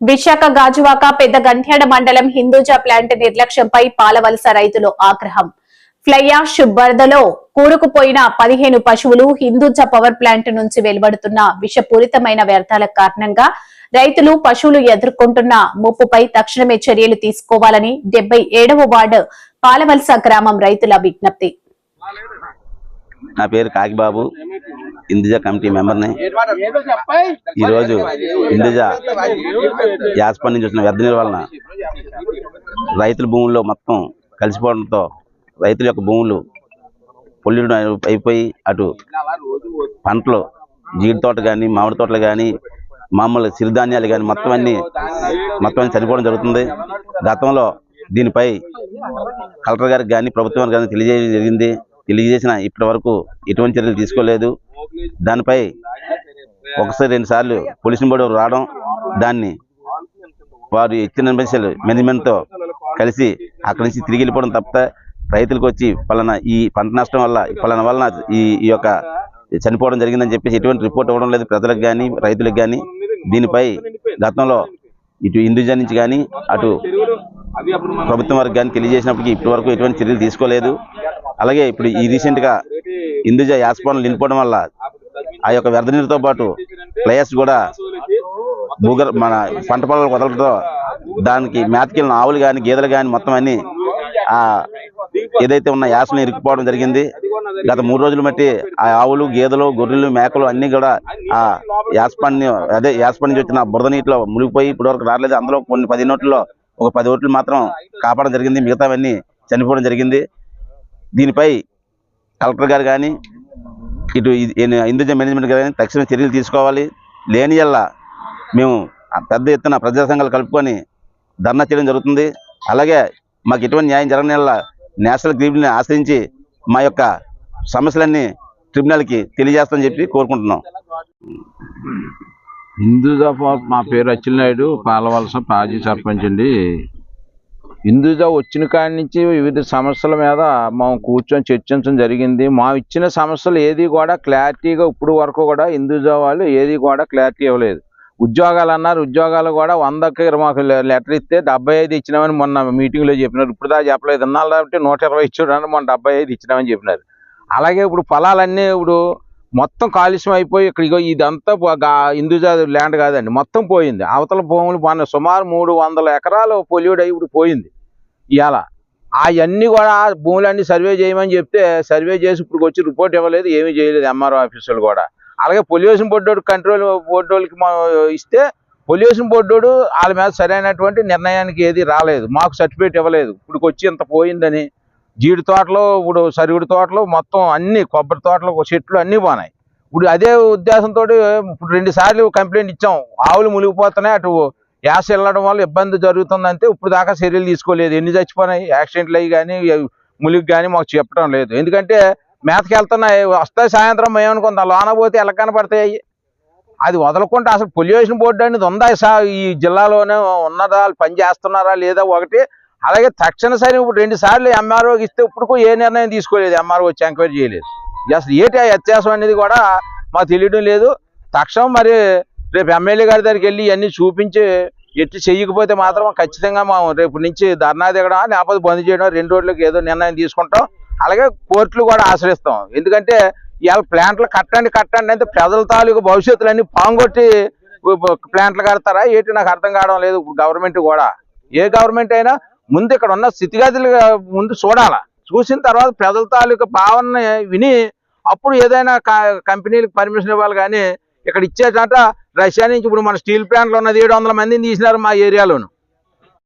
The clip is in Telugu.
విశాఖ గాజువాక పెద్ద గంట్యాడ మండలం హిందూజా ప్లాంట్ నిర్లక్ష్యంపై పాలవలస రైతులు ఆగ్రహం. ఫ్లైయాష్ వరదలో కూరుకుపోయిన పదిహేను పశువులు హిందూజా పవర్ ప్లాంట్ నుంచి వెలువడుతున్న విషపూరితమైన వ్యర్థాల కారణంగా రైతులు పశువులు ఎదుర్కొంటున్న ముప్పుపై తక్షణమే చర్యలు తీసుకోవాలని డెబ్బై ఏడవ వార్డు పాలవలస గ్రామం రైతుల విజ్ఞప్తి. నా పేరు కాకిబాబు. ఇందిజా కమిటీ మెంబర్ని. ఈరోజు ఇందిజా యాస్పన్ నుంచి వచ్చిన వ్యర్థ నిర్వహణ వలన రైతుల భూముల్లో మొత్తం కలిసిపోవడంతో రైతుల యొక్క భూములు పొల్యూట్ అయిపోయి అటు పంటలు జీడి తోట కానీ మామిడి తోటలు కానీ మామూలు సిరిధాన్యాలు కానీ మొత్తం అన్ని మొత్తం అన్ని చనిపోవడం జరుగుతుంది. గతంలో దీనిపై కలెక్టర్ గారికి కానీ ప్రభుత్వానికి కానీ తెలియజేయడం జరిగింది. తెలియజేసిన ఇప్పటి వరకు ఎటువంటి చర్యలు తీసుకోలేదు. దానిపై ఒకసారి రెండు సార్లు పోలీసు బోర్డు రావడం దాన్ని వారు ఇచ్చిన మెసేజ్ మేనేజ్మెంట్తో కలిసి అక్కడి నుంచి తిరిగి వెళ్ళిపోవడం తప్ప రైతులకు వచ్చి పలానా ఈ పంట నష్టం వల్ల పలానా వలన ఈ ఈ యొక్క చనిపోవడం జరిగిందని చెప్పేసి ఎటువంటి రిపోర్ట్ ఇవ్వడం లేదు. ప్రజలకు కానీ రైతులకు కానీ దీనిపై గతంలో ఇటు హిందూజా నుంచి కానీ అటు ప్రభుత్వం వరకు కానీ తెలియజేసినప్పటికీ ఇప్పటి వరకు ఎటువంటి చర్యలు తీసుకోలేదు. అలాగే ఇప్పుడు ఈ రీసెంట్గా హిందూజా యాస్పాన్లు నిలిపోవడం వల్ల ఆ యొక్క వ్యర్థ నీరుతో పాటు ప్లేయర్స్ కూడా భూగర్ మన పంట పొలాలకు వదలడంతో దానికి మేతకెళ్ళిన ఆవులు కానీ గేదెలు కానీ మొత్తం అన్ని ఆ ఏదైతే ఉన్న యాసను ఇరుక్కుపోవడం జరిగింది. గత మూడు రోజులు బట్టి ఆ ఆవులు గేదెలు గొర్రెలు మేకలు అన్ని కూడా ఆ యాస్పాన్ని అదే యాస్పాన్ నుంచి వచ్చిన బురద నీటిలో మునిగిపోయి ఇప్పటి వరకు రాలేదు. అందులో కొన్ని పది నోట్లలో ఒక పది ఓట్లు మాత్రం కాపాడడం జరిగింది. మిగతావన్నీ చనిపోవడం జరిగింది. దీనిపై కలెక్టర్ గారు కానీ ఇటు హిందూజా మేనేజ్మెంట్ గారు కానీ తక్షణ చర్యలు తీసుకోవాలి. లేని ఎల్లా మేము పెద్ద ఎత్తున ప్రజా సంఘాలు కలుపుకొని ధర్నా చేయడం జరుగుతుంది. అలాగే మాకు ఎటువంటి న్యాయం జరగని వల్ల నేషనల్ ట్రిబ్యునల్ని ఆశ్రయించి మా యొక్క సమస్యలన్నీ ట్రిబ్యునల్కి తెలియజేస్తామని చెప్పి కోరుకుంటున్నాం. హిందూజా మా పేరు అచ్చెన్నాయుడు పాలవలస పాజీ సర్పంచ్ అండి. హిందూజా వచ్చిన కాడి నుంచి వివిధ సమస్యల మీద మనం కూర్చొని చర్చించడం జరిగింది. మా ఇచ్చిన సమస్యలు ఏది కూడా క్లారిటీగా ఇప్పుడు వరకు కూడా హిందూజా వాళ్ళు ఏది కూడా క్లారిటీ ఇవ్వలేదు. ఉద్యోగాలు అన్నారు. ఉద్యోగాలు కూడా వందకి మాకు లెటర్ ఇస్తే డెబ్బై ఐదు ఇచ్చినామని మొన్న మీటింగ్లో చెప్పినారు. ఇప్పుడు దా చెప్పలేదు. ఇన్నాళ్ళు కాబట్టి నూట ఇరవై ఇచ్చాడు మొన్న డెబ్బై ఐదు ఇచ్చినామని చెప్పినారు. అలాగే ఇప్పుడు ఫలాలన్నీ ఇప్పుడు మొత్తం కాలుష్యం అయిపోయి ఇక్కడ ఇదంతా హిందూజా ల్యాండ్ కాదండి. మొత్తం పోయింది. అవతల భూములు మన సుమారు మూడు వందల ఎకరాలు పొల్యూడ్ అయి ఇప్పుడు పోయింది. ఇవాళ అవన్నీ కూడా భూములన్నీ సర్వే చేయమని చెప్తే సర్వే చేసి ఇప్పుడు వచ్చి రిపోర్ట్ ఇవ్వలేదు ఏమీ చేయలేదు ఎంఆర్ఓ ఆఫీసులు కూడా. అలాగే పొల్యూషన్ బోర్డు కంట్రోల్ బోర్డు వాళ్ళకి ఇస్తే పొల్యూషన్ బోర్డు వాళ్ళ మీద సరైనటువంటి నిర్ణయానికి ఏది రాలేదు. మాకు సర్టిఫికేట్ ఇవ్వలేదు. ఇప్పుడు వచ్చి ఇంత పోయిందని జీడి తోటలు ఇప్పుడు సరుగుడి తోటలు మొత్తం అన్ని కొబ్బరి తోటలు చెట్లు అన్నీ పోనాయి. ఇప్పుడు అదే ఉద్దేశంతో ఇప్పుడు రెండు సార్లు కంప్లైంట్ ఇచ్చాం. ఆవులు మునిగిపోతున్నాయి అటు యాస వెళ్ళడం వల్ల ఇబ్బంది జరుగుతుందంటే ఇప్పుడు దాకా చర్యలు తీసుకోలేదు. ఎన్ని చచ్చిపోయినాయి యాక్సిడెంట్లు అయ్యి కానీ ములికి కానీ మాకు చెప్పడం లేదు. ఎందుకంటే మేతకి వెళ్తున్నాయి వస్తాయి సాయంత్రం మేము అనుకుందాం లోన పోతే ఎలా కనపడతాయి? అది వదలకుండా అసలు పొల్యూషన్ బోర్డు అనేది ఉందా? ఈ జిల్లాలోనే ఉన్నదా? వాళ్ళు పని చేస్తున్నారా లేదా? ఒకటి అలాగే తక్షణ సరే ఇప్పుడు రెండు సార్లు ఎంఆర్ఓకి ఇస్తే ఇప్పుడు ఏ నిర్ణయం తీసుకోలేదు ఎంఆర్ఓ వచ్చి ఎంక్వైరీ చేయలేదు. అసలు ఏంటి ఆ వ్యత్యాసం అనేది కూడా మాకు తెలియడం లేదు. తక్షణం మరి రేపు ఎమ్మెల్యే గారి దగ్గరికి వెళ్ళి ఇవన్నీ చూపించి ఎట్టి చెయ్యకపోతే మాత్రం ఖచ్చితంగా మేము రేపు నుంచి ధర్నా దిగడం లేకపోతే బంద్ చేయడం రెండు రోజులకి ఏదో నిర్ణయం తీసుకుంటాం. అలాగే కోర్టులు కూడా ఆశ్రయిస్తాం. ఎందుకంటే ఇవాళ ప్లాంట్లు కట్టండి కట్టండి అంటే ప్రజల తాలూకు భవిష్యత్తులన్నీ పాంగొట్టి ప్లాంట్లు కడతారా? ఏంటి నాకు అర్థం కావడం లేదు గవర్నమెంట్ కూడా. ఏ గవర్నమెంట్ అయినా ముందు ఇక్కడ ఉన్న స్థితిగతులు ముందు చూడాలా. చూసిన తర్వాత ప్రజల తాలూకు భావన విని అప్పుడు ఏదైనా కంపెనీలకు పర్మిషన్ ఇవ్వాలి కానీ ఇక్కడ ఇచ్చేటంట రష్యా నుంచి ఇప్పుడు మన స్టీల్ ప్లాంట్లో ఉన్నది ఏడు వందల మందిని తీసినారు మా ఏరియాలోను.